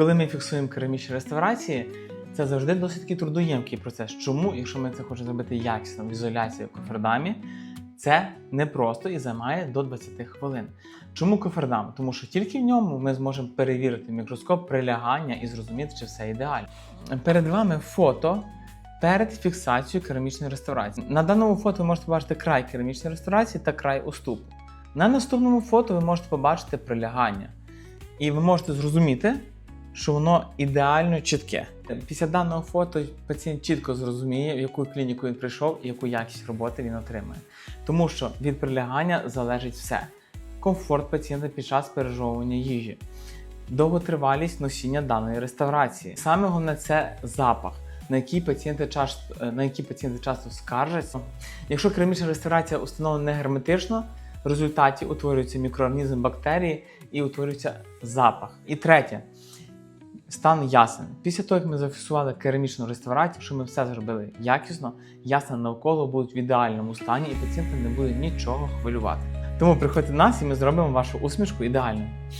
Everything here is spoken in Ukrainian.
Коли ми фіксуємо керамічні реставрації, це завжди досить такий трудоємкий процес. Чому, якщо ми це хочемо зробити якісно в ізоляції в кофердамі, це непросто і займає до 20 хвилин. Чому кофердам? Тому що тільки в ньому ми зможемо перевірити мікроскоп прилягання і зрозуміти, чи все ідеально. Перед вами фото перед фіксацією керамічної реставрації. На даному фото ви можете побачити край керамічної реставрації та край уступу. На наступному фото ви можете побачити прилягання. І ви можете зрозуміти, що воно ідеально чітке. Після даного фото пацієнт чітко зрозуміє, в яку клініку він прийшов і яку якість роботи він отримує. Тому що від прилягання залежить все: комфорт пацієнта під час пережовування їжі, довготривалість носіння даної реставрації. Саме головне це запах. На які пацієнти часто на які пацієнти часто скаржаться. Якщо керамічна реставрація установлена не герметично, в результаті утворюється мікроорганізм бактерії і утворюється запах. І третє, стан ясен. Після того, як ми зафіксували керамічну реставрацію, що ми все зробили якісно, ясен навколо будуть в ідеальному стані, і пацієнта не буде нічого хвилювати. Тому приходьте до нас і ми зробимо вашу усмішку ідеальною.